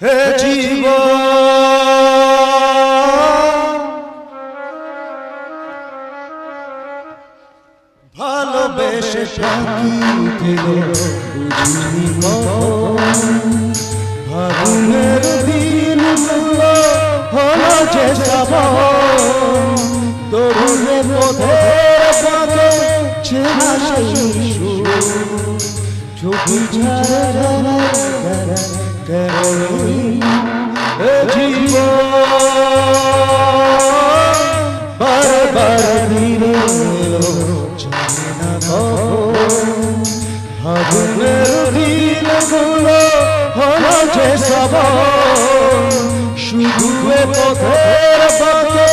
হে জীব ভালোবেসে ফাগুনের দিন হলো যে শ্রাবণ। তরুণে পথের সেই সুর ছাড়া ফাগুনের দিন হলো যে শ্রাবণ শুধু পথের বাঁকে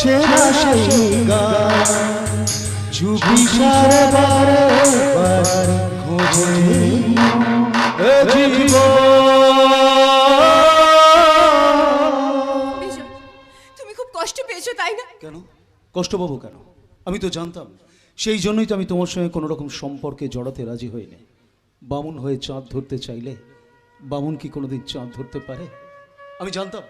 চেনা চুপি খোঁজে তুমি খুব কষ্ট পেয়েছ, তাই না? কেন? কষ্ট পাবো কেন? আমি তো জানতাম। সেই জন্যই তো আমি তোমার সঙ্গে কোনো রকম সম্পর্কে জড়াতে রাজি হইনি। বামুন হয়ে চাঁদ ধরতে চাইলে বামুন কি কোনোদিন চাঁদ ধরতে পারে? আমি জানতাম।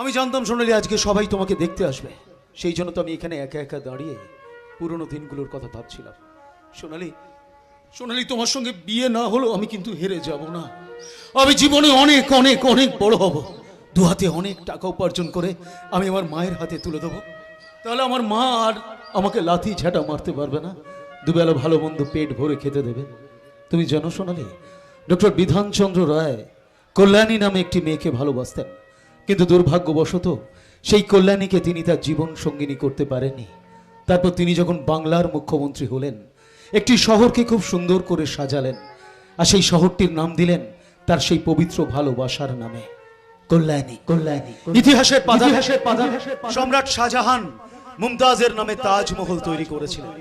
আমি জানতাম সোনালি, আজকে সবাই তোমাকে দেখতে আসবে। সেই জন্য তো আমি এখানে একা একা দাঁড়িয়ে পুরনো দিনগুলোর কথা ভাবছিলাম। সোনালি সোনালি, তোমার সঙ্গে বিয়ে না হলেও আমি কিন্তু হেরে যাব না। আমি জীবনে অনেক অনেক অনেক বড় হব। দু হাতে অনেক টাকা উপার্জন করে আমি আমার মায়ের হাতে তুলে দেবো। তাহলে আমার মা আর আমাকে লাথি ঝাঁটা মারতে পারবে না। দুবেলা ভালো মন্দ পেট ভরে খেতে দেবে। তুমি জানো সোনালি ডক্টর বিধানচন্দ্র রায় কল্যাণী নামে একটি মেয়েকে ভালোবাসতেন। কিন্তু দুর্ভাগ্যবশত সেই কল্যাণীকে তিনি তার জীবন সঙ্গিনী করতে পারেননি। তারপর তিনি যখন বাংলার মুখ্যমন্ত্রী হলেন একটি শহরকে খুব সুন্দর করে সাজালেন আর সেই শহরটির নাম দিলেন তার সেই পবিত্র ভালোবাসার নামে। কল্যাণী কল্যাণী ইতিহাসের সম্রাট শাহজাহান মুমতাজের নামে তাজমহল তৈরি করেছিলেন।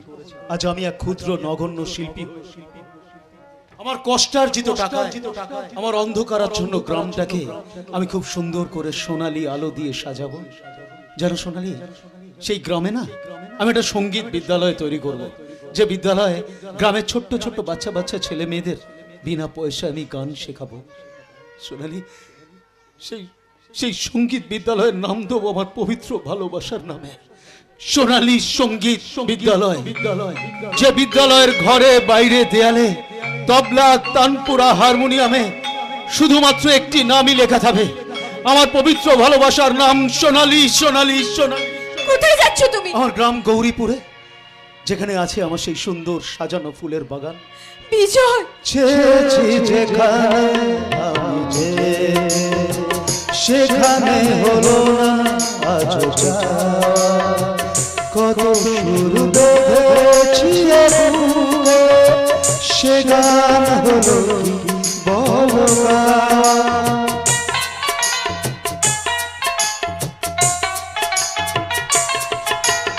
আজ আমি এক ক্ষুদ্র নগণ্য শিল্পী। আমার কষ্টার্জিত টাকা আমার অন্ধকারাচ্ছন্ন গ্রামটাকে আমি খুব সুন্দর করে সোনালি আলো দিয়ে সাজাবো। জানো সোনালি, সেই গ্রামে না, আমি একটা সংগীত বিদ্যালয় তৈরি করব। যে বিদ্যালয়ে গ্রামের ছোট্ট ছোট্ট বাচ্চা বাচ্চা ছেলে মেয়েদের বিনা পয়সা আমি গান শেখাবো। সোনালি, সেই সেই সংগীত বিদ্যালয়ের নাম দেবো আমার পবিত্র ভালোবাসার নামে। সোনালী সংগীত বিদ্যালয় বিদ্যালয় যে বিদ্যালয়ের ঘরে বাইরে দেয়ালে তবলা তানপুরা হারমোনিয়ামে শুধুমাত্র একটি নামই লেখা থাকবে আমার পবিত্র ভালোবাসার নাম সোনালী সোনালী সোনালী কোথায় যাচ্ছ তুমি আমার গ্রাম গৌরীপুরে যেখানে আছে আমার সেই সুন্দর সাজানো ফুলের বাগান বিজয় ছেছি যেখানে আমি সেখানে হলো না আজ যা। কত সুর বেঁধেছি সে গান হলো কি বলো গান।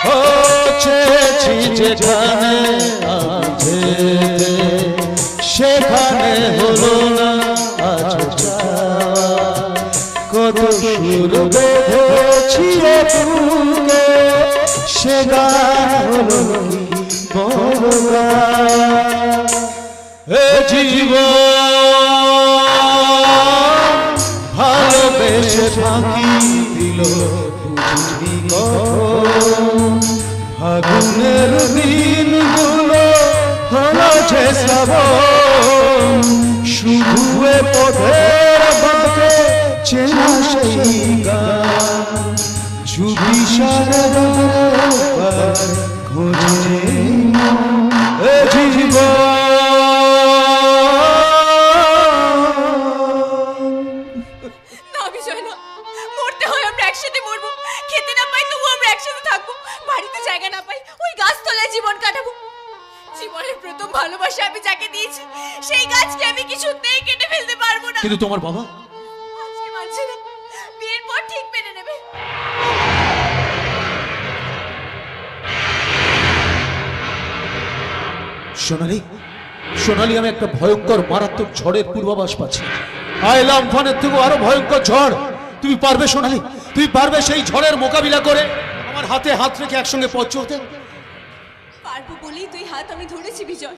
ও চেয়েছি যেখানে আছে সেখানে হলো না আজ। কত সুর বেঁধেছি বুকে, সে গান জীবন ভালোবেসে ফাঁকি দিল ফাগুনের দিনগুলো হলো যে শ্রাবণ। শুধু পথের বাঁকে চেনা সেই গান। চুবি না বিজয় না। মরতে হয় একসাথে মরবো। খেতে না পাই তবু আমরা একসাথে থাকব। বাড়িতে জায়গা না পাই, ওই গাছতলায় জীবন কাটাবো। জীবনের প্রথম ভালোবাসা আমি যাকে দিয়েছি, সেই গাছকে আমি কিছুতেই কেটে ফেলতে পারব না। কিন্তু তোমার বাবা সোনালি সোনালি, আমি একটা ভয়ঙ্কর, মারাত্মক ঝড়ের পূর্বাভাস পাচ্ছি। আইলাম ফানের থেকেও আরও ভয়ঙ্কর ঝড়। তুমি পারবে সোনালি, তুমি পারবে সেই ঝড়ের মোকাবিলা করে। আমার হাতে হাত রেখে একসঙ্গে পথ হতে পারব বলেই তুই হাত আমি ধরেছি, বিজয়।